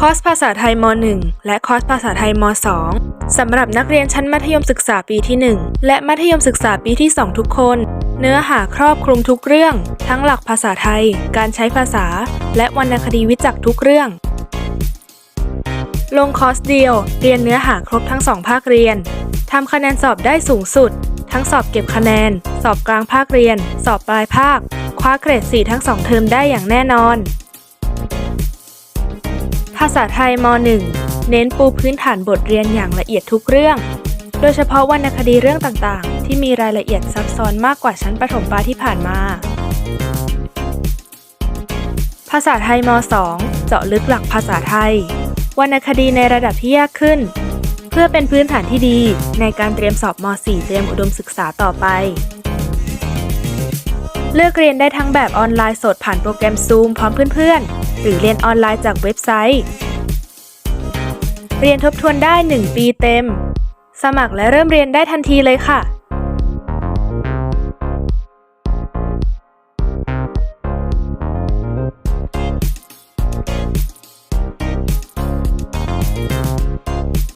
คอร์สภาษาไทยม .1 และคอร์สภาษาไทยม .2 สำหรับนักเรียนชั้นมัธยมศึกษาปีที่ 1 และมัธยมศึกษาปีที่ 2 ทุกคน เนื้อหาครอบคลุมทุกเรื่อง ทั้งหลักภาษาไทย การใช้ภาษา และวรรณคดีวิจักทุกเรื่อง ลงคอร์สเดียว เรียนเนื้อหาครบทั้ง 2 ภาคเรียนทำคะแนนสอบได้สูงสุด ทั้งสอบเก็บคะแนน สอบกลางภาคเรียน สอบปลายภาค คว้าเกรด 4 ทั้ง 2 เทอมได้อย่างแน่นอน ภาษาไทยม .1 เน้นปูพื้นฐานบทเรียนอย่างละเอียดทุกเรื่อง โดยเฉพาะวรรณคดีเรื่องต่างๆ ที่มีรายละเอียดซับซ้อนมากกว่าชั้นประถมปลายที่ผ่านมา ภาษาไทยม .2 เจาะลึกหลักภาษาไทย วรรณคดีในระดับที่ยากขึ้น เพื่อเป็นพื้นฐานที่ดีในการเตรียมสอบม .4 เตรียมอุดมศึกษาต่อไป เลือกเรียนได้ทั้งแบบออนไลน์สดผ่านโปรแกรม Zoom พร้อมเพื่อนๆ หรือเรียนออนไลน์จากเว็บไซต์ เรียนทบทวนได้ 1 ปีเต็ม สมัครและเริ่มเรียนได้ทันทีเลยค่ะ